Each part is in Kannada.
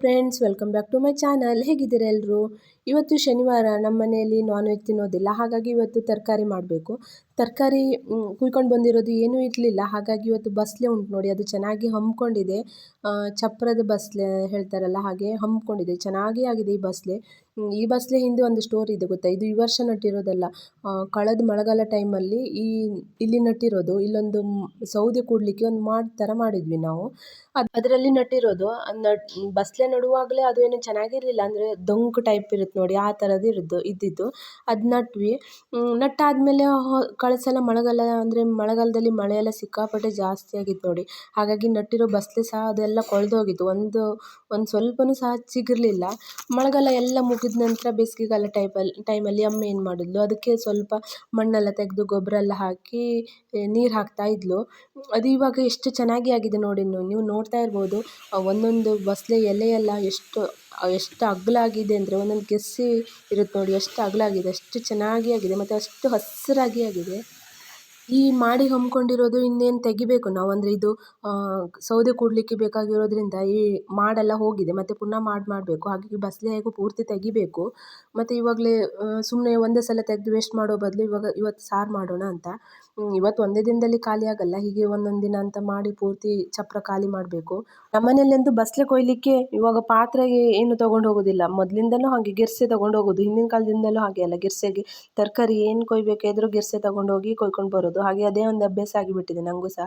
Friends welcome back to my channel ಹೇಗಿದ್ದೀರಾ ಎಲ್ಲರೂ ಇವತ್ತು ಶನಿವಾರ ನಮ್ಮ ಮನೆಯಲ್ಲಿ ನಾನ್ ವೆಜ್ ತಿನ್ನೋದಿಲ್ಲ. ಹಾಗಾಗಿ ಇವತ್ತು ತರಕಾರಿ ಮಾಡಬೇಕು. ತರಕಾರಿ ಕುಯ್ಕೊಂಡು ಬಂದಿರೋದು ಏನೂ ಇರಲಿಲ್ಲ. ಹಾಗಾಗಿ ಇವತ್ತು ಬಸಳೆ ಉಂಟು ನೋಡಿ. ಅದು ಚೆನ್ನಾಗಿ ಹಮ್ಮಿಕೊಂಡಿದೆ. ಚಪ್ರದ ಬಸಳೆ ಹೇಳ್ತಾರಲ್ಲ ಹಾಗೆ ಹಮ್ಮಿಕೊಂಡಿದೆ. ಚೆನ್ನಾಗೇ ಆಗಿದೆ ಈ ಬಸಳೆ ಈ ಬಸಳೆ ಹಿಂದೆ ಒಂದು ಸ್ಟೋರಿ ಇದೆ ಗೊತ್ತಾ? ಇದು ಈ ವರ್ಷ ನಟ್ಟಿರೋದಲ್ಲ ಕಳೆದ ಮಳೆಗಾಲ ಟೈಮಲ್ಲಿ ಈ, ಇಲ್ಲಿ ನಟ್ಟಿರೋದು ಇಲ್ಲೊಂದು ಸೌದೆ ಕೂಡಲಿಕ್ಕೆ ಒಂದು ಮಾಡ್, ಥರ ಮಾಡಿದ್ವಿ ನಾವು. ಅದು, ಅದರಲ್ಲಿ ನಟ್ಟಿರೋದು ನಟ್ ಬಸಳೆ ನಡುವಾಗಲೇ ಅದು ಏನು ಚೆನ್ನಾಗಿರಲಿಲ್ಲ. ಅಂದರೆ ದೊಂಕು ಟೈಪ್ ಇರುತ್ತೆ ನೋಡಿ. ಆ ಥರದ್ದು ಇರೋದು ಇದ್ದಿದ್ದು. ಅದು ನಟ್ವಿ. ನಟ್ಟಾದಮೇಲೆ ಕಳೆದ ಸಲ ಮಳೆಗಾಲ ಅಂದರೆ ಮಳೆಗಾಲದಲ್ಲಿ ಮಳೆ ಎಲ್ಲ ಸಿಕ್ಕಾಪಟ್ಟೆ ಜಾಸ್ತಿ ಆಗಿತ್ತು ನೋಡಿ. ಹಾಗಾಗಿ ನಟ್ಟಿರೋ ಬಸಳೆ ಸಹ ಅದೆಲ್ಲ ಕೊಳೆದೋಗಿತ್ತು. ಒಂದು ಒಂದು ಸ್ವಲ್ಪನೂ ಸಹ ಚಿಗುರಲಿಲ್ಲ. ಮಳೆಗಾಲ ಎಲ್ಲ ಮುಗಿದ ನಂತರ ಬೇಸಿಗೆಗಾಲ ಟೈಪಲ್ಲಿ ಟೈಮಲ್ಲಿ ಅಮ್ಮ ಏನು ಮಾಡಿದ್ಲು? ಅದಕ್ಕೆ ಸ್ವಲ್ಪ ಮಣ್ಣೆಲ್ಲ ತೆಗೆದು ಗೊಬ್ಬರ ಎಲ್ಲ ಹಾಕಿ ನೀರು ಹಾಕ್ತಾ ಇದ್ಲು. ಅದು ಇವಾಗ ಎಷ್ಟು ಚೆನ್ನಾಗಿ ಆಗಿದೆ ನೋಡಿ ನೀವು ನೋಡ್ತಾ ಇರ್ಬೋದು ಒಂದೊಂದು ಬಸಳೆ ಎಲೆಯೆಲ್ಲ ಎಷ್ಟು ಎಷ್ಟು ಅಗಲಾಗಿದೆ ಅಂದರೆ ಒಂದೊಂದು ಗೆಸ್ಸಿ ಇರುತ್ತೆ ನೋಡಿ. ಎಷ್ಟು ಅಗಲಾಗಿದೆ ಅಷ್ಟು ಚೆನ್ನಾಗಿ ಆಗಿದೆ. ಮತ್ತು ಅಷ್ಟು ಹಸಿರಾಗಿ ಆಗಿದೆ. ಈ ಮಾಡಿ ಹಮ್ಮಿಕೊಂಡಿರೋದು ಇನ್ನೇನು ತೆಗಿಬೇಕು? ನಾವು ಅಂದರೆ ಇದು ಸೌದೆ ಕೂಡಲಿಕ್ಕೆ ಬೇಕಾಗಿರೋದ್ರಿಂದ ಈ ಮಾಡೆಲ್ಲ ಹೋಗಿದೆ. ಮತ್ತು ಪುನಃ ಮಾಡಿ ಮಾಡಬೇಕು. ಹಾಗಾಗಿ ಬಸಳೆ ಹೇಗೂ ಪೂರ್ತಿ ತೆಗಿಬೇಕು. ಮತ್ತು ಇವಾಗಲೇ ಸುಮ್ಮನೆ ಒಂದೇ ಸಲ ತೆಗೆದು ವೇಸ್ಟ್ ಮಾಡೋ ಬದಲು ಇವಾಗ ಇವತ್ತು ಸಾರು ಮಾಡೋಣ ಅಂತ. ಇವತ್ತು ಒಂದೇ ದಿನದಲ್ಲಿ ಖಾಲಿ ಆಗಲ್ಲ. ಹೀಗೆ ಒಂದೊಂದು ದಿನ ಅಂತ ಮಾಡಿ ಪೂರ್ತಿ ಚಪ್ಪರ ಖಾಲಿ ಮಾಡಬೇಕು. ನಮ್ಮನೆಯಲ್ಲಂತೂ ಬಸಳೆ ಕೊಯ್ಲಿಕ್ಕೆ ಇವಾಗ ಪಾತ್ರೆಗೆ ಏನು ತೊಗೊಂಡು ಹೋಗೋದಿಲ್ಲ. ಮೊದಲಿಂದಲೂ ಹಾಗೆ ಗಿರ್ಸೆ ತೊಗೊಂಡು ಹೋಗೋದು. ಹಿಂದಿನ ಕಾಲದಿಂದಲೂ ಹಾಗೆ ಅಲ್ಲ. ಗಿರ್ಸೆಗೆ ತರಕಾರಿ ಏನು ಕೊಯ್ಬೇಕಾದ್ರೂ ಗೆರ್ಸೆ ಹೋಗಿ ಕೊಯ್ಕೊಂಡು ಬರೋದು. ಹಾಗೆ ಅದೇ ಒಂದು ಅಭ್ಯಾಸ ಆಗಿಬಿಟ್ಟಿದೆ ನನಗೂ ಸಹ.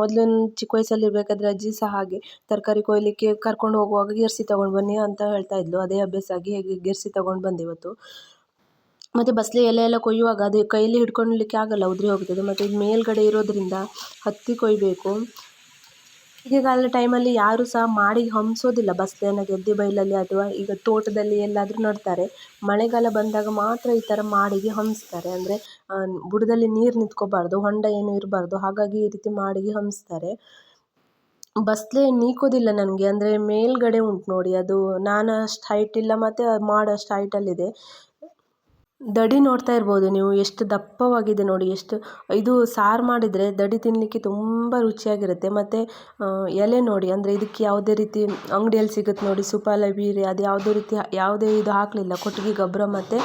ಮೊದಲು ಚಿಕ್ಕ ವಯಸ್ಸಲ್ಲಿ ಇರಬೇಕಾದ್ರೆ ಅಜ್ಜಿ ಸಹ ಹಾಗೆ ತರಕಾರಿ ಕೊಯ್ಲಿಕ್ಕೆ ಕರ್ಕೊಂಡು ಹೋಗುವಾಗ ಗೆರ್ಸಿ ತೊಗೊಂಡು ಬನ್ನಿ ಅಂತ ಹೇಳ್ತಾ ಇದ್ಲು. ಅದೇ ಅಭ್ಯಾಸ ಆಗಿ ಹೇಗೆ ಗೆರ್ಸಿ ತೊಗೊಂಡು ಬಂದೆ ಇವತ್ತು. ಮತ್ತು ಬಸಳೆ ಎಲೆ ಎಲ್ಲ ಕೊಯ್ಯುವಾಗ ಅದು ಕೈಯಲ್ಲಿ ಹಿಡ್ಕೊಳ್ಲಿಕ್ಕೆ ಆಗಲ್ಲ, ಉದುರಿ ಹೋಗ್ತದೆ. ಮತ್ತು ಇದು ಮೇಲ್ಗಡೆ ಇರೋದರಿಂದ ಹತ್ತಿ ಕೊಯ್ಯಬೇಕು ಈಗಿನ ಟೈಮಲ್ಲಿ ಯಾರೂ ಸಹ ಮಾಡಿ ಹಂಸೋದಿಲ್ಲ. ಬಸ್ಲೇನ ಗೆದ್ದೆ ಬೈಲಲ್ಲಿ ಅಥವಾ ಈಗ ತೋಟದಲ್ಲಿ ಎಲ್ಲಾದರೂ ನಡ್ತಾರೆ. ಮಳೆಗಾಲ ಬಂದಾಗ ಮಾತ್ರ ಈ ಥರ ಮಾಡಿಗೆ ಹಂಚ್ತಾರೆ. ಅಂದರೆ ಬುಡದಲ್ಲಿ ನೀರು ನಿಂತ್ಕೋಬಾರ್ದು, ಹೊಂಡ ಏನು ಇರಬಾರ್ದು. ಹಾಗಾಗಿ ಈ ರೀತಿ ಮಾಡಿಗೆ ಹಂಚ್ತಾರೆ. ಬಸ್ಲೆ ನೀಕೋದಿಲ್ಲ ನನಗೆ. ಅಂದರೆ ಮೇಲ್ಗಡೆ ಉಂಟು ನೋಡಿ. ಅದು ನಾನು ಅಷ್ಟು ಹೈಟ್ ಇಲ್ಲ, ಮತ್ತು ಮಾಡೋ ಅಷ್ಟು ಹೈಟಲ್ಲಿದೆ ದಡಿ ನೋಡ್ತಾ ಇರ್ಬೋದು ನೀವು. ಎಷ್ಟು ದಪ್ಪವಾಗಿದೆ ನೋಡಿ. ಎಷ್ಟು ಇದು ಸಾರು ಮಾಡಿದರೆ ದಡಿ ತಿನ್ನಲಿಕ್ಕೆ ತುಂಬ ರುಚಿಯಾಗಿರುತ್ತೆ. ಮತ್ತು ಎಲೆ ನೋಡಿ. ಅಂದರೆ ಇದಕ್ಕೆ ಯಾವುದೇ ರೀತಿ ಅಂಗಡಿಯಲ್ಲಿ ಸಿಗುತ್ತೆ ನೋಡಿ. ಸುಪಾಲ, ಬೀರೆ, ಅದು ಯಾವುದೇ ರೀತಿ ಯಾವುದೇ ಇದು ಹಾಕಲಿಲ್ಲ. ಕೊಟ್ಟಿಗೆ, ಗೊಬ್ಬರ ಮತ್ತು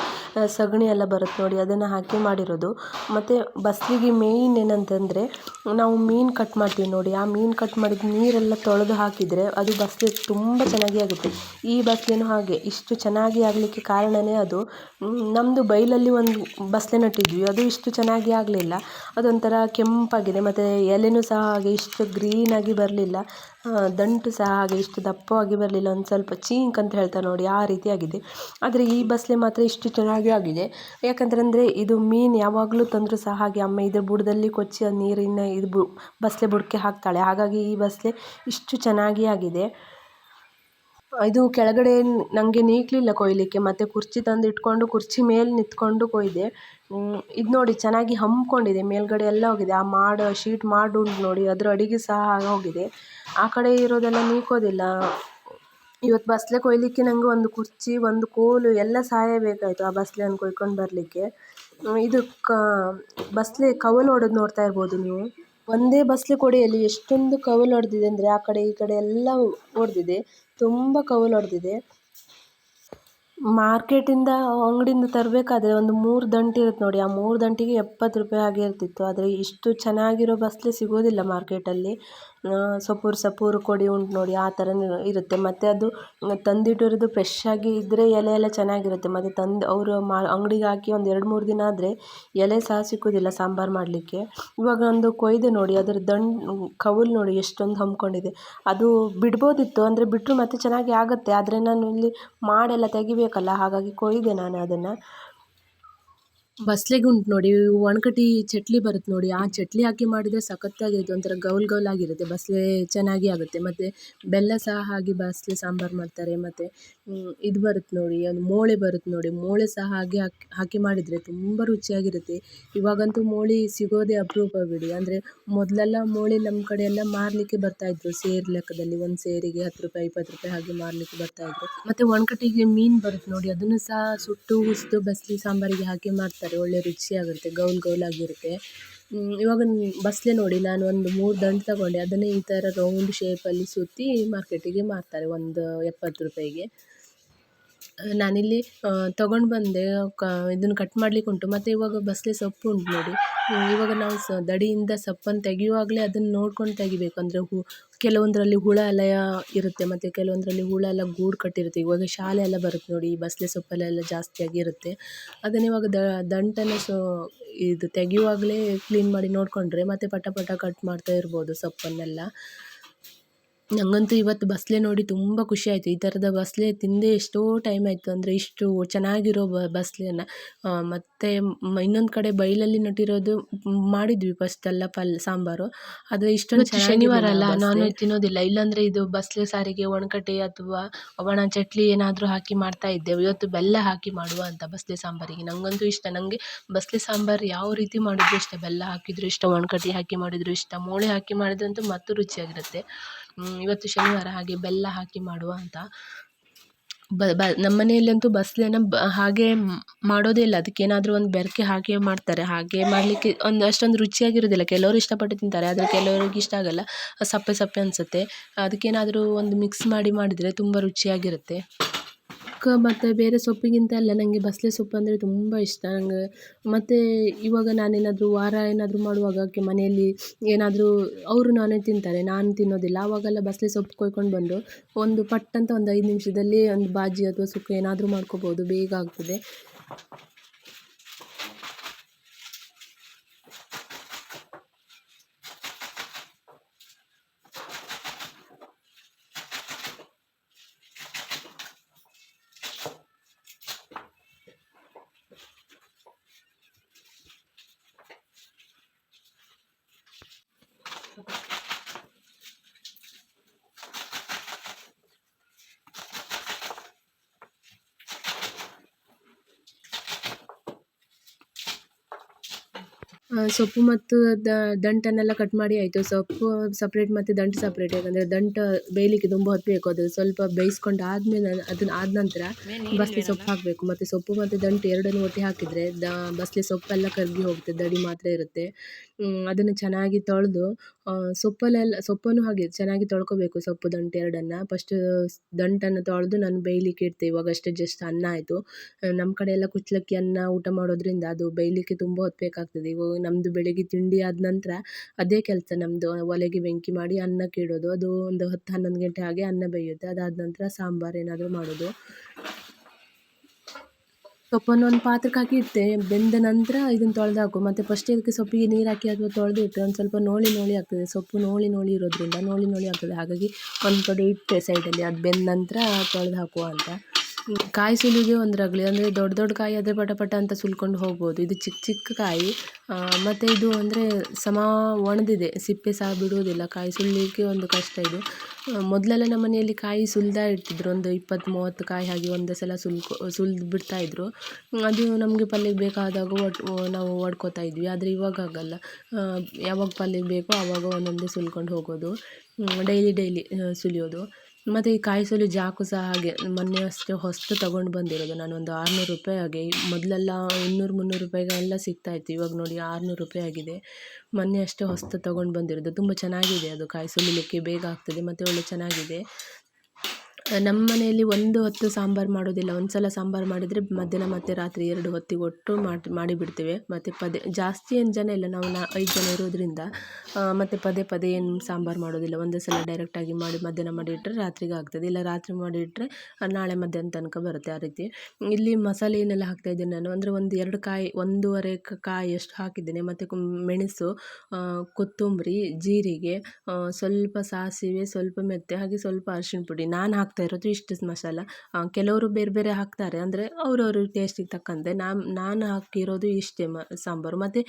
ಸಗಣಿ ಎಲ್ಲ ಬರುತ್ತೆ ನೋಡಿ. ಅದನ್ನು ಹಾಕಿ ಮಾಡಿರೋದು. ಮತ್ತು, ಬಸ್ಲಿಗೆ ಮೇಯ್ನ್ ಏನಂತಂದರೆ ನಾವು ಮೀನು ಕಟ್ ಮಾಡ್ತೀವಿ ನೋಡಿ. ಆ ಮೀನು ಕಟ್ ಮಾಡಿದ ನೀರೆಲ್ಲ ತೊಳೆದು ಹಾಕಿದರೆ ಅದು ಬಸ್ಲಿ ತುಂಬ ಚೆನ್ನಾಗಿ ಆಗುತ್ತೆ. ಈ ಬಸ್ಲಿನೂ ಹಾಗೆ. ಇಷ್ಟು ಚೆನ್ನಾಗಿ ಆಗಲಿಕ್ಕೆ ಕಾರಣವೇ ಅದು. ನಮ್ಮದು ಬೈಲಲ್ಲಿ ಒಂದು ಬಸಳೆ ನೆಟ್ಟಿದ್ವಿ ಅದು ಇಷ್ಟು ಚೆನ್ನಾಗಿ ಆಗಲಿಲ್ಲ. ಅದೊಂಥರ ಕೆಂಪಾಗಿದೆ. ಮತ್ತು ಎಲೆಯೂ ಸಹ ಹಾಗೆ ಇಷ್ಟು ಗ್ರೀನಾಗಿ ಬರಲಿಲ್ಲ. ದಂಟು ಸಹ ಹಾಗೆ ಇಷ್ಟು ದಪ್ಪವಾಗಿ ಬರಲಿಲ್ಲ. ಒಂದು ಸ್ವಲ್ಪ ಚೀಂಕ್ ಅಂತ ಹೇಳ್ತಾರೆ ನೋಡಿ, ಆ ರೀತಿ ಆಗಿದೆ. ಆದರೆ ಈ ಬಸಳೆ ಮಾತ್ರ ಇಷ್ಟು ಚೆನ್ನಾಗಿ ಆಗಿದೆ. ಯಾಕಂತಂದರೆ ಇದು ಮೀನು ಯಾವಾಗಲೂ ತಂದರೂ ಸಹ ಹಾಗೆ ಅಮ್ಮ ಇದ್ರ ಬುಡದಲ್ಲಿ ಕೊಚ್ಚಿ ಆ ನೀರಿನ ಇದು ಬು ಬಸಳೆ ಬುಡಕ್ಕೆ ಹಾಕ್ತಾಳೆ. ಹಾಗಾಗಿ ಈ ಬಸಳೆ ಇಷ್ಟು ಚೆನ್ನಾಗಿ ಆಗಿದೆ. ಇದು ಕೆಳಗಡೆ ನನಗೆ ನೀಗಲಿಲ್ಲ ಕೊಯ್ಯಲಿಕ್ಕೆ ಮತ್ತು ಕುರ್ಚಿ ತಂದು ಇಟ್ಕೊಂಡು ಕುರ್ಚಿ ಮೇಲೆ ನಿಂತ್ಕೊಂಡು ಕೊಯ್ದೆ. ಇದು ನೋಡಿ ಚೆನ್ನಾಗಿ ಹಮ್ಮಿಕೊಂಡಿದೆ, ಮೇಲ್ಗಡೆ ಎಲ್ಲ ಹೋಗಿದೆ. ಆ ಮಾಡು ಶೀಟ್ ಮಾಡು ನೋಡಿ, ಅದ್ರ ಅಡಿಗೆ ಸಹ ಹೋಗಿದೆ. ಆ ಕಡೆ ಇರೋದೆಲ್ಲ ನೀಕೋದಿಲ್ಲ. ಇವತ್ತು ಬಸ್ಲೆ ಕೊಯ್ಲಿಕ್ಕೆ ನನಗೆ ಒಂದು ಕುರ್ಚಿ, ಒಂದು ಕೋಲು ಎಲ್ಲ ಸಹಾಯ ಬೇಕಾಯಿತು ಆ ಬಸ್ಲೆಯನ್ನು ಕೊಯ್ಕೊಂಡು ಬರಲಿಕ್ಕೆ. ಇದು ಕ, ಬಸ್ಲೆ ಕವಲು ಹೊಡೆದು ನೋಡ್ತಾ ಇರ್ಬೋದು ನೀವು. ಒಂದೇ ಬಸ್ಲಿ ಕೊಡೆಯಲ್ಲಿ ಎಷ್ಟೊಂದು ಕವಲು ಹೊಡೆದಿದೆ ಅಂದರೆ ಆ ಕಡೆ ಈ ಕಡೆ ಎಲ್ಲ ಹೊಡೆದಿದೆ, ತುಂಬ ಕವಲು ಹೊಡೆದಿದೆ. ಮಾರ್ಕೆಟಿಂದ ಅಂಗಡಿಯಿಂದ ತರಬೇಕಾದ್ರೆ ಒಂದು ಮೂರು ದಂಟು ಇರುತ್ತೆ ನೋಡಿ, ಆ ಮೂರು ದಂಟಿಗೆ ಎಪ್ಪತ್ತು ರೂಪಾಯಿ ಹಾಗೆ ಇರ್ತಿತ್ತು. ಆದರೆ ಇಷ್ಟು ಚೆನ್ನಾಗಿರೋ ಬಸ್ಲೆ ಸಿಗೋದಿಲ್ಲ ಮಾರ್ಕೆಟಲ್ಲಿ ಸಪೂರ ಸಪೂರ ಕೊಡಿ ಉಂಟು ನೋಡಿ, ಆ ಥರ ಇರುತ್ತೆ. ಮತ್ತು ಅದು ತಂದಿಟ್ಟಿರೋದು ಫ್ರೆಶ್ ಆಗಿ ಇದ್ದರೆ ಎಲೆ ಎಲ್ಲ ಚೆನ್ನಾಗಿರುತ್ತೆ. ಮತ್ತು ತಂದು, ಅವರು ಮಾ, ಅಂಗಡಿಗೆ ಹಾಕಿ ಒಂದು ಎರಡು ಮೂರು ದಿನ ಆದರೆ ಎಲೆ ಸಹ ಸಿಕ್ಕೋದಿಲ್ಲ ಸಾಂಬಾರು ಮಾಡಲಿಕ್ಕೆ. ಇವಾಗ ಒಂದು ಕೊಯ್ದು ನೋಡಿ, ಅದರ ದಂಡು, ಕವಲು ನೋಡಿ ಎಷ್ಟೊಂದು ಹಮ್ಮಿಕೊಂಡಿದೆ. ಅದು ಬಿಡ್ಬೋದಿತ್ತು, ಅಂದರೆ ಬಿಟ್ಟರು ಮತ್ತೆ ಚೆನ್ನಾಗಿ ಆಗುತ್ತೆ. ಆದರೆ ನಾನು ಇಲ್ಲಿ ಮಾಡೆಲ್ಲ ತೆಗಿಬೇಕಲ್ಲ, ಹಾಗಾಗಿ ಕೊಯ್ದೆ ನಾನು ಅದನ್ನು. ಬಸ್ಲೆಗೆ ಉಂಟು ನೋಡಿ ಒಣಕಟ್ಟಿ ಚಟ್ಲಿ ಬರುತ್ತೆ ನೋಡಿ. ಆ ಚಟ್ಲಿ ಹಾಕಿ ಮಾಡಿದರೆ ಸಖತ್ತಾಗಿರುತ್ತೆ, ಒಂಥರ ಗೌಲ್ ಗೌಲ್ ಆಗಿರುತ್ತೆ. ಬಸಳೆ ಚೆನ್ನಾಗಿ ಆಗುತ್ತೆ. ಮತ್ತು ಬೆಲ್ಲ ಸಹ ಹಾಕಿ ಬಸ್ಲೆ ಸಾಂಬಾರು ಮಾಡ್ತಾರೆ. ಮತ್ತು ಇದು ಬರುತ್ತೆ ನೋಡಿ, ಒಂದು ಮೋಳೆ ಬರುತ್ತೆ ನೋಡಿ. ಮೋಳೆ ಸಹ ಹಾಗೆ ಹಾಕಿ ಹಾಕಿ ಮಾಡಿದರೆ ತುಂಬ ರುಚಿಯಾಗಿರುತ್ತೆ. ಇವಾಗಂತೂ ಮೋಳಿ ಸಿಗೋದೇ ಅಪರೂಪ ಬಿಡಿ. ಅಂದರೆ ಮೊದಲೆಲ್ಲ ಮೋಳಿ ನಮ್ಮ ಕಡೆ ಎಲ್ಲ ಮಾರಲಿಕ್ಕೆ ಬರ್ತಾಯಿದ್ರು ಸೇರು ಲೆಕ್ಕದಲ್ಲಿ ಒಂದು ಸೇರಿಗೆ ಹತ್ತು ರೂಪಾಯಿ, ಇಪ್ಪತ್ತು ರೂಪಾಯಿ ಹಾಗೆ ಮಾರಲಿಕ್ಕೆ ಬರ್ತಾಯಿದ್ರು ಮತ್ತು ಒಣಕಟ್ಟಿಗೆ ಮೀನು ಬರುತ್ತೆ ನೋಡಿ. ಅದನ್ನು ಸಹ ಸುಟ್ಟು, ಉಸಿದು ಬಸ್ಲಿ ಸಾಂಬಾರಿಗೆ ಹಾಕಿ ಮಾಡ್ತಾರೆ. ಒಳ್ಳೆ ರುಚಿಯಾಗಿರುತ್ತೆ, ಗೌಲ್ ಗೌಲಾಗಿರುತ್ತೆ ಇವಾಗ ಬಸ್ಲೆ ನೋಡಿ, ನಾನು ಒಂದು ಮೂರು ದಂಟು ತಗೊಂಡೆ, ಅದನ್ನೇ ಈ ಥರ ರೌಂಡ್ ಶೇಪಲ್ಲಿ ಸುತ್ತಿ ಮಾರ್ಕೆಟಿಗೆ ಮಾರ್ತಾರೆ, ಒಂದು ಎಪ್ಪತ್ತು ರೂಪಾಯಿಗೆ. ನಾನಿಲ್ಲಿ ತಗೊಂಡು ಬಂದೆ, ಕ, ಇದನ್ನು ಕಟ್ ಮಾಡ್ಲಿಕ್ಕೆ ಉಂಟು. ಮತ್ತು ಇವಾಗ ಬಸಳೆ ಸೊಪ್ಪು ಉಂಟು ನೋಡಿ. ಇವಾಗ ನಾವು ಸ, ದಡಿಯಿಂದ ಸೊಪ್ಪನ್ನು ತೆಗೆಯುವಾಗಲೇ ಅದನ್ನು ನೋಡ್ಕೊಂಡು ತೆಗಿಬೇಕು. ಅಂದರೆ ಹು, ಕೆಲವೊಂದರಲ್ಲಿ ಹುಳ ಎಲ್ಲ ಇರುತ್ತೆ, ಮತ್ತು ಕೆಲವೊಂದರಲ್ಲಿ ಹುಳ ಎಲ್ಲ ಗೂಡು ಕಟ್ಟಿರುತ್ತೆ. ಇವಾಗ ಶಾಲೆ ಎಲ್ಲ ಬರುತ್ತೆ ನೋಡಿ, ಈ ಬಸಳೆ ಸೊಪ್ಪಲ್ಲೆಲ್ಲ ಜಾಸ್ತಿಯಾಗಿ ಇರುತ್ತೆ. ಅದನ್ನ ಇವಾಗ ದಂಟನ್ನು ಸೊ, ಇದು ತೆಗೆಯುವಾಗಲೇ ಕ್ಲೀನ್ ಮಾಡಿ ನೋಡಿಕೊಂಡ್ರೆ ಮತ್ತು ಪಟ ಪಟ ಕಟ್ ಮಾಡ್ತಾ ಇರ್ಬೋದು ಸೊಪ್ಪನ್ನೆಲ್ಲ. ನನಗಂತೂ ಇವತ್ತು ಬಸ್ಲೆ ನೋಡಿ ತುಂಬ ಖುಷಿ ಆಯಿತು. ಈ ಥರದ ಬಸಳೆ ತಿಂದೇ ಎಷ್ಟೋ ಟೈಮ್ ಆಯಿತು. ಅಂದರೆ ಇಷ್ಟು ಚೆನ್ನಾಗಿರೋ ಬಸ್ಲೆನ ಮತ್ತು ಇನ್ನೊಂದು ಕಡೆ ಬೈಲಲ್ಲಿ ನಟ್ಟಿರೋದು ಮಾಡಿದ್ವಿ ಫಸ್ಟ್ ಎಲ್ಲ ಪಲ್ ಸಾಂಬಾರು. ಆದರೆ ಇಷ್ಟೊಂದು ಶನಿವಾರ ಅಲ್ಲ ನಾನ್ ವೆಜ್ ತಿನ್ನೋದಿಲ್ಲ. ಇಲ್ಲಾಂದರೆ ಇದು ಬಸ್ಲೆ ಸಾರಿಗೆ ಒಣಕಟ್ಟೆ ಅಥವಾ ಒಣ ಚಟ್ಲಿ ಏನಾದರೂ ಹಾಕಿ ಮಾಡ್ತಾ ಇದ್ದೆ ಇವತ್ತು ಬೆಲ್ಲ ಹಾಕಿ ಮಾಡುವ ಅಂತ ಬಸ್ಲೆ ಸಾಂಬಾರಿಗೆ. ನನಗಂತೂ ಇಷ್ಟ. ನನಗೆ ಬಸ್ಲೆ ಸಾಂಬಾರು ಯಾವ ರೀತಿ ಮಾಡಿದ್ರು ಇಷ್ಟ. ಬೆಲ್ಲ ಹಾಕಿದ್ರು ಇಷ್ಟ ಒಣಕಟ್ಟಿ ಹಾಕಿ ಮಾಡಿದ್ರು ಇಷ್ಟ ಮೂಳೆ ಹಾಕಿ ಮಾಡಿದ್ರಂತೂ ಮತ್ತು ರುಚಿಯಾಗಿರುತ್ತೆ. ಇವತ್ತು ಶನಿವಾರ ಹಾಗೆ ಬೆಲ್ಲ ಹಾಕಿ ಮಾಡುವ ಅಂತ. ಬ ಬ, ನಮ್ಮ ಮನೆಯಲ್ಲಂತೂ ಬಸ್ಲೇನ ಬ, ಹಾಗೆ ಮಾಡೋದೇ ಇಲ್ಲ. ಅದಕ್ಕೇನಾದರೂ ಒಂದು ಬೆರಕೆ ಹಾಕಿ ಮಾಡ್ತಾರೆ. ಹಾಗೆ ಮಾಡಲಿಕ್ಕೆ ಒಂದು, ಅಷ್ಟೊಂದು ರುಚಿಯಾಗಿರೋದಿಲ್ಲ. ಕೆಲವರು ಇಷ್ಟಪಟ್ಟು ತಿಂತಾರೆ, ಆದರೆ ಕೆಲವರಿಗೆ ಇಷ್ಟ ಆಗಲ್ಲ. ಸಪ್ಪೆ ಸಪ್ಪೆ ಅನಿಸುತ್ತೆ. ಅದಕ್ಕೇನಾದರೂ ಒಂದು ಮಿಕ್ಸ್ ಮಾಡಿ ಮಾಡಿದರೆ ತುಂಬ ರುಚಿಯಾಗಿರುತ್ತೆ. ಕ ಮತ್ತು ಬೇರೆ ಸೊಪ್ಪಿಗಿಂತ ಎಲ್ಲ ನನಗೆ ಬಸಳೆ ಸೊಪ್ಪು ಅಂದರೆ ತುಂಬ ಇಷ್ಟ. ನಂಗೆ ಮತ್ತು ಇವಾಗ ನಾನೇನಾದರೂ ವಾರ ಏನಾದರೂ ಮಾಡುವಾಗ ಮನೆಯಲ್ಲಿ ಏನಾದರೂ ಅವರು ನಾನೇ ತಿಂತಾರೆ, ನಾನು ತಿನ್ನೋದಿಲ್ಲ. ಆವಾಗೆಲ್ಲ ಬಸಳೆ ಸೊಪ್ಪು ಕೊಯ್ಕೊಂಡು ಬಂದು ಒಂದು ಪಟ್ ಅಂತ ಒಂದು ಐದು ನಿಮಿಷದಲ್ಲಿ ಒಂದು ಬಾಜಿ ಅಥವಾ ಸುಕ್ಕ ಏನಾದರೂ ಮಾಡ್ಕೋಬೋದು, ಬೇಗ ಆಗ್ತದೆ. ಸೊಪ್ಪು ಮತ್ತು ದಂಟನ್ನೆಲ್ಲ ಕಟ್ ಮಾಡಿ ಆಯಿತು. ಸೊಪ್ಪು ಸಪ್ರೇಟ್ ಮತ್ತು ದಂಟು ಸಪ್ರೇಟ್ ಯಾಕಂದರೆ ದಂಟು ಬೇಯಲಿಕ್ಕೆ ತುಂಬ ಹೊತ್ತು ಬೇಕು. ಅದು ಸ್ವಲ್ಪ ಬೇಯಿಸ್ಕೊಂಡು ಆದಮೇಲೆ ಅದನ್ನು ಆದ ನಂತರ ಬಸ್ಲಿ ಸೊಪ್ಪು ಹಾಕಬೇಕು. ಮತ್ತು ಸೊಪ್ಪು ಮತ್ತು ದಂಟು ಎರಡನ್ನೂ ಒಟ್ಟಿಗೆ ಹಾಕಿದರೆ ದ ಬಸ್ಲಿ ಸೊಪ್ಪೆಲ್ಲ ಕರಗಿ ಹೋಗುತ್ತೆ. ದಡಿ ಮಾತ್ರ ಇರುತ್ತೆ. ಅದನ್ನು ಚೆನ್ನಾಗಿ ತೊಳೆದು ಸೊಪ್ಪಲ್ಲೆಲ್ಲ ಸೊಪ್ಪನ್ನು ಹಾಗೆ ಚೆನ್ನಾಗಿ ತೊಳ್ಕೊಬೇಕು ಸೊಪ್ಪು ದಂಟು ಎರಡನ್ನು. ಫಸ್ಟ್ ದಂಟನ್ನು ತೊಳೆದು ನಾನು ಬೇಯಲಿಕ್ಕೆ ಇಡ್ತೆ ಇವಾಗಷ್ಟೇ ಜಸ್ಟ್ ಅನ್ನ ಆಯಿತು. ನಮ್ಮ ಕಡೆ ಎಲ್ಲ ಕುಚ್ಚಲಕ್ಕಿ ಅನ್ನ ಊಟ ಮಾಡೋದ್ರಿಂದ ಅದು ಬೇಯಲಿಕ್ಕೆ ತುಂಬ ಹೊತ್ತು ಬೇಕಾಗ್ತದೆ ಇವಾಗ ನಮ್ಮದು ಬೆಳಗ್ಗೆ ತಿಂಡಿ ಆದ ನಂತರ ಅದೇ ಕೆಲಸ ನಮ್ಮದು ಒಲೆಗೆ ಬೆಂಕಿ ಮಾಡಿ ಅನ್ನಕ್ಕೆ ಇಡೋದು ಅದು ಒಂದು ಹತ್ತು ಹನ್ನೊಂದು ಗಂಟೆ ಹಾಗೆ ಅನ್ನ ಬೇಯುತ್ತೆ. ಅದಾದ ನಂತರ ಸಾಂಬಾರು ಏನಾದರೂ ಮಾಡೋದು. ಸೊಪ್ಪನ್ನು ಒಂದು ಪಾತ್ರಕ್ಕೆ ಹಾಕಿ ಇಟ್ಟೆ, ಬೆಂದ ನಂತರ ಇದನ್ನು ತೊಳೆದು ಹಾಕು ಮತ್ತು ಫಸ್ಟ್ ಇದಕ್ಕೆ ಸೊಪ್ಪಿಗೆ ನೀರು ಹಾಕಿ ಅಥವಾ ತೊಳೆದು ಇಟ್ಟರೆ ಒಂದು ಸ್ವಲ್ಪ ನೋಳಿ ನೋಳಿ ಆಗ್ತದೆ. ಸೊಪ್ಪು ನೋಳಿ ನೋಳಿ ಇರೋದ್ರಿಂದ ನೋಳಿ ನೋಳಿ ಆಗ್ತದೆ. ಹಾಗಾಗಿ ಒಂದು ಕಡೆ ಇಟ್ಟೆ ಸೈಡಲ್ಲಿ ಅದು ಬೆಂದ ನಂತರ ತೊಳೆದು ಹಾಕುವ ಅಂತ. ಕಾಯಿ ಸುಲಿಗೆ ಒಂದು ರಗಳೆ, ಅಂದರೆ ದೊಡ್ಡ ದೊಡ್ಡ ಕಾಯಿ ಆದರೆ ಪಟ ಪಟ ಅಂತ ಸುಲ್ಕೊಂಡು ಹೋಗ್ಬೋದು. ಇದು ಚಿಕ್ಕ ಚಿಕ್ಕ ಕಾಯಿ. ಮತ್ತು ಇದು ಅಂದರೆ ಸಮ ಒಣದಿದೆ, ಸಿಪ್ಪೆ ಸಹ ಬಿಡುವುದಿಲ್ಲ. ಕಾಯಿ ಸುಲಿಲಿಕ್ಕೆ ಒಂದು ಕಷ್ಟ ಇದು. ಮೊದಲೆಲ್ಲ ನಮ್ಮ ಮನೆಯಲ್ಲಿ ಕಾಯಿ ಸುಲ್ದಾ ಇರ್ತಿದ್ರು ಒಂದು ಇಪ್ಪತ್ತು ಮೂವತ್ತು ಕಾಯಿ ಹಾಗೆ ಒಂದೇ ಸಲ ಸುಲ್ಕೊ, ಸುಲಿದು ಬಿಡ್ತಾಯಿದ್ರು ಅದು ನಮಗೆ ಪಲ್ಯಕ್ಕೆ ಬೇಕಾದಾಗ ಒಟ್ಟು ನಾವು ಒಡ್ಕೋತಾ ಇದ್ವಿ. ಆದರೆ ಇವಾಗ ಆಗಲ್ಲ ಯಾವಾಗ ಪಲ್ಯಕ್ಕೆ ಬೇಕೋ ಆವಾಗ ಒಂದೊಂದೇ ಸುಲ್ಕೊಂಡು ಹೋಗೋದು. ಡೈಲಿ ಡೈಲಿ ಸುಲಿಯೋದು. ಮತ್ತು ಈ ಕಾಯಿ ಜಾಕು ಸಹ ಹಾಗೆ ಮೊನ್ನೆ ಅಷ್ಟೇ ಹೊಸ್ತು ತಗೊಂಡು ಬಂದಿರೋದು. ನಾನು ಒಂದು ಆರುನೂರು ರೂಪಾಯಿ ಹಾಗೆ ಮೊದಲೆಲ್ಲ ಇನ್ನೂರು ಮುನ್ನೂರು ರೂಪಾಯಿಗೆಲ್ಲ ಸಿಗ್ತಾಯಿತ್ತು ಇವಾಗ ನೋಡಿ ಆರುನೂರು ರೂಪಾಯಿ ಆಗಿದೆ. ಮೊನ್ನೆ ಅಷ್ಟೇ ಹೊಸ್ತು ತಗೊಂಡು ಬಂದಿರೋದು. ತುಂಬ ಚೆನ್ನಾಗಿದೆ ಅದು ಕಾಯಿ ಸುಲಿಲಿಕ್ಕೆ ಬೇಗ ಆಗ್ತದೆ, ಮತ್ತು ಒಳ್ಳೆ ಚೆನ್ನಾಗಿದೆ. ನಮ್ಮ ಮನೆಯಲ್ಲಿ ಒಂದು ಹೊತ್ತು ಸಾಂಬಾರು ಮಾಡೋದಿಲ್ಲ. ಒಂದು ಸಲ ಸಾಂಬಾರು ಮಾಡಿದರೆ ಮಧ್ಯಾಹ್ನ ಮತ್ತು ರಾತ್ರಿ ಎರಡು ಹೊತ್ತಿಗೆ ಒಟ್ಟು ಮಾಡಿ, ಮಾಡಿಬಿಡ್ತೇವೆ. ಮತ್ತು ಪದೇ, ಜಾಸ್ತಿ ಏನು ಜನ ಇಲ್ಲ. ನಾವು ನಾ, ಐದು ಜನ ಇರೋದ್ರಿಂದ ಮತ್ತು ಪದೇ ಪದೇ ಏನು ಸಾಂಬಾರು ಮಾಡೋದಿಲ್ಲ. ಒಂದೇ ಸಲ ಡೈರೆಕ್ಟಾಗಿ ಮಾಡಿ ಮಧ್ಯಾಹ್ನ ಮಾಡಿ ಇಟ್ಟರೆ ರಾತ್ರಿಗೆ ಆಗ್ತದೆ. ಇಲ್ಲ ರಾತ್ರಿ ಮಾಡಿ ಇಟ್ಟರೆ ನಾಳೆ ಮಧ್ಯಾಹ್ನ ತನಕ ಬರುತ್ತೆ ಆ ರೀತಿ. ಇಲ್ಲಿ ಮಸಾಲೆ ಏನೆಲ್ಲ ಹಾಕ್ತಾಯಿದ್ದೀನಿ ನಾನು. ಅಂದರೆ ಒಂದು ಎರಡು ಕಾಯಿ, ಒಂದೂವರೆ ಕಾಯಿ ಎಷ್ಟು ಹಾಕಿದ್ದೇನೆ. ಮತ್ತು ಮೆಣಸು ಕೊತ್ತಂಬರಿ, ಜೀರಿಗೆ ಸ್ವಲ್ಪ ಸಾಸಿವೆ, ಸ್ವಲ್ಪ ಮೆಂತ್ಯ ಹಾಗೆ ಸ್ವಲ್ಪ ಅರಿಶಿಣ ಪುಡಿ. ನಾನು ಹಾಕ್ತಾ ಇರೋದು ಇಷ್ಟು ಮಸಾಲ. ಕೆಲವರು ಬೇರೆ ಬೇರೆ ಹಾಕ್ತಾರೆ. ಅಂದರೆ ಅವ್ರವ್ರ ಟೇಸ್ಟಿಗೆ ತಕ್ಕಂತೆ. ನಾನು ನಾನು ಹಾಕಿರೋದು ಇಷ್ಟೇ ಮ, ಸಾಂಬಾರು. ಮತ್ತು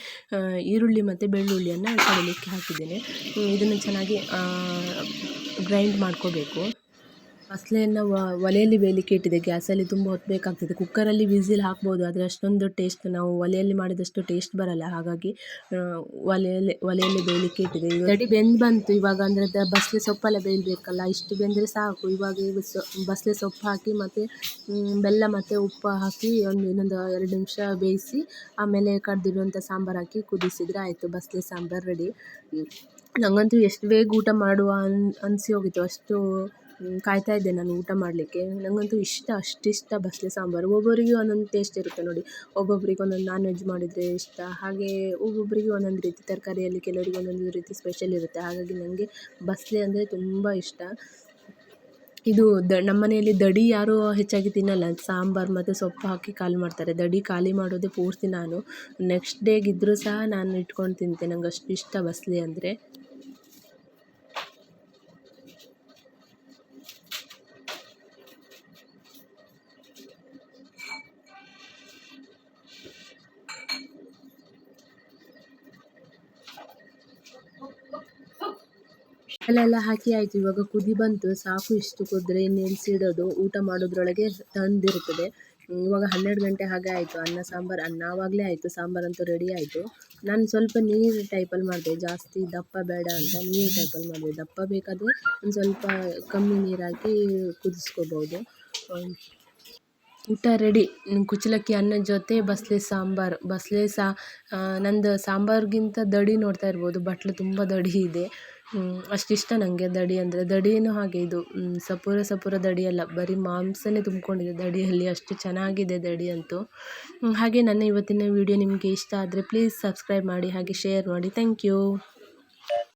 ಈರುಳ್ಳಿ ಮತ್ತು ಬೆಳ್ಳುಳ್ಳಿಯನ್ನು ಕಡಲಿಕ್ಕೆ ಹಾಕಿದ್ದೇನೆ. ಇದನ್ನು ಚೆನ್ನಾಗಿ ಗ್ರೈಂಡ್ ಮಾಡ್ಕೋಬೇಕು. ಬಸಳೆಯನ್ನು ಒಲೆಯಲ್ಲಿ ಬೇಯಲಿಕ್ಕೆ ಇಟ್ಟಿದ್ದೆ ಗ್ಯಾಸಲ್ಲಿ ತುಂಬ ಹೊತ್ತು ಬೇಕಾಗ್ತದೆ. ಕುಕ್ಕರಲ್ಲಿ ವಿಸಿಲ್ ಹಾಕ್ಬೋದು, ಆದರೆ ಅಷ್ಟೊಂದು ಟೇಸ್ಟ್ ನಾವು ಒಲೆಯಲ್ಲಿ ಮಾಡಿದಷ್ಟು ಟೇಸ್ಟ್ ಬರಲ್ಲ. ಹಾಗಾಗಿ ಒಲೆಯಲ್ಲಿ ಒಲೆಯಲ್ಲಿ ಬೇಯಲಿಕ್ಕೆ ಇಟ್ಟಿದೆ. ರೆಡಿ ಬೆಂದು ಬಂತು. ಇವಾಗ ಅಂದರೆ ಬಸಲೆ ಬಸಳೆ ಸೊಪ್ಪೆಲ್ಲ ಬೇಯಬೇಕಲ್ಲ? ಇಷ್ಟು ಬೆಂದರೆ ಸಾಕು. ಇವಾಗ ಬಸಳೆ ಸೊಪ್ಪು ಹಾಕಿ ಮತ್ತು ಬೆಲ್ಲ ಮತ್ತು ಉಪ್ಪು ಹಾಕಿ ಒಂದು ಇನ್ನೊಂದು ಎರಡು ನಿಮಿಷ ಬೇಯಿಸಿ, ಆಮೇಲೆ ಕಡ್ದಿರುವಂಥ ಸಾಂಬಾರು ಹಾಕಿ ಕುದಿಸಿದರೆ ಆಯಿತು. ಬಸಳೆ ಸಾಂಬಾರು ರೆಡಿ. ನಂಗಂತೂ ಎಷ್ಟು ಬೇಗ ಊಟ ಮಾಡುವ ಅನ್, ಅನಿಸಿ ಹೋಗಿತ್ತು. ಅಷ್ಟು ಕಾಯ್ತಾ ಇದ್ದೆ ನಾನು ಊಟ ಮಾಡಲಿಕ್ಕೆ. ನನಗಂತೂ ಇಷ್ಟ, ಅಷ್ಟಿಷ್ಟ ಬಸಳೆ ಸಾಂಬಾರು. ಒಬ್ಬೊಬ್ಬರಿಗೆ ಒಂದೊಂದು ಟೇಸ್ಟ್ ಇರುತ್ತೆ ನೋಡಿ. ಒಬ್ಬೊಬ್ರಿಗೆ ಒಂದೊಂದು ನಾನ್ ವೆಜ್ ಮಾಡಿದರೆ ಇಷ್ಟ. ಹಾಗೇ ಒಬ್ಬೊಬ್ಬರಿಗೆ ಒಂದೊಂದು ರೀತಿ ತರಕಾರಿಯಲ್ಲಿ ಕೆಲವರಿಗೆ ಒಂದೊಂದು ರೀತಿ ಸ್ಪೆಷಲ್ ಇರುತ್ತೆ. ಹಾಗಾಗಿ ನನಗೆ ಬಸಳೆ ಅಂದರೆ ತುಂಬ ಇಷ್ಟ. ಇದು ದ ನಮ್ಮ ಮನೆಯಲ್ಲಿ ದಡಿ ಯಾರೂ ಹೆಚ್ಚಾಗಿ ತಿನ್ನಲ್ಲ. ಸಾಂಬಾರು ಮತ್ತು ಸೊಪ್ಪು ಹಾಕಿ ಖಾಲಿ ಮಾಡ್ತಾರೆ. ದಡಿ ಖಾಲಿ ಮಾಡೋದೇ ಪೂರ್ತಿ ನಾನು. ನೆಕ್ಸ್ಟ್ ಡೇಗಿದ್ದರೂ ಸಹ ನಾನು ಇಟ್ಕೊಂಡು ತಿಂತೆ. ನಂಗೆ ಅಷ್ಟು ಇಷ್ಟ ಬಸಳೆ ಅಂದರೆ. ಅಲ್ಲೆಲ್ಲ ಹಾಕಿ ಆಯಿತು. ಇವಾಗ ಕುದಿ ಬಂತು. ಸಾಕು ಇಷ್ಟು ಕುದ್ರೆ ನೆನೆಸಿಡೋದು ಊಟ ಮಾಡೋದ್ರೊಳಗೆ ತಂದಿರ್ತದೆ. ಇವಾಗ ಹನ್ನೆರಡು ಗಂಟೆ ಹಾಗೆ ಆಯಿತು. ಅನ್ನ, ಸಾಂಬಾರು ಅನ್ನ ಆವಾಗಲೇ ಆಯಿತು ಸಾಂಬಾರಂತೂ ರೆಡಿ ಆಯಿತು. ನಾನು ಸ್ವಲ್ಪ ನೀರು ಟೈಪಲ್ಲಿ ಮಾಡಿದೆ. ಜಾಸ್ತಿ ದಪ್ಪ ಬೇಡ ಅಂತ ನೀರು ಟೈಪಲ್ಲಿ ಮಾಡಿದೆ. ದಪ್ಪ ಬೇಕಾದರೆ ಒಂದು ಸ್ವಲ್ಪ ಕಮ್ಮಿ ನೀರು ಹಾಕಿ ಕುದಿಸ್ಕೋಬೋದು. ಊಟ ರೆಡಿ. ಕುಚ್ಚಲಕ್ಕಿ ಅನ್ನದ ಜೊತೆ ಬಸಳೆ ಸಾಂಬಾರು. ಬಸಳೆ ಸಾ ನಂದು ಸಾಂಬಾರಿಗಿಂತ ದಡಿ ನೋಡ್ತಾ ಇರ್ಬೋದು. ಬಟ್ಲು ತುಂಬ ದಡಿ ಇದೆ. ಅಷ್ಟಿಷ್ಟ ನನಗೆ ದಡಿ ಅಂದರೆ ದಡಿಯೂ ಹಾಗೆ ಇದು ಸಪೂರ ಸಪೂರ ದಡಿ ಅಲ್ಲ, ಬರೀ ಮಾಂಸವೇ ತುಂಬಿಕೊಂಡಿದೆ ದಡಿಯಲ್ಲಿ, ಅಷ್ಟು ಚೆನ್ನಾಗಿದೆ ದಡಿ ಅಂತೂ. ಹಾಗೆ ನನ್ನ ಇವತ್ತಿನ ವೀಡಿಯೋ ನಿಮಗೆ ಇಷ್ಟ ಆದರೆ ಪ್ಲೀಸ್ ಸಬ್ಸ್ಕ್ರೈಬ್ ಮಾಡಿ, ಹಾಗೆ ಶೇರ್ ಮಾಡಿ ಥ್ಯಾಂಕ್ ಯು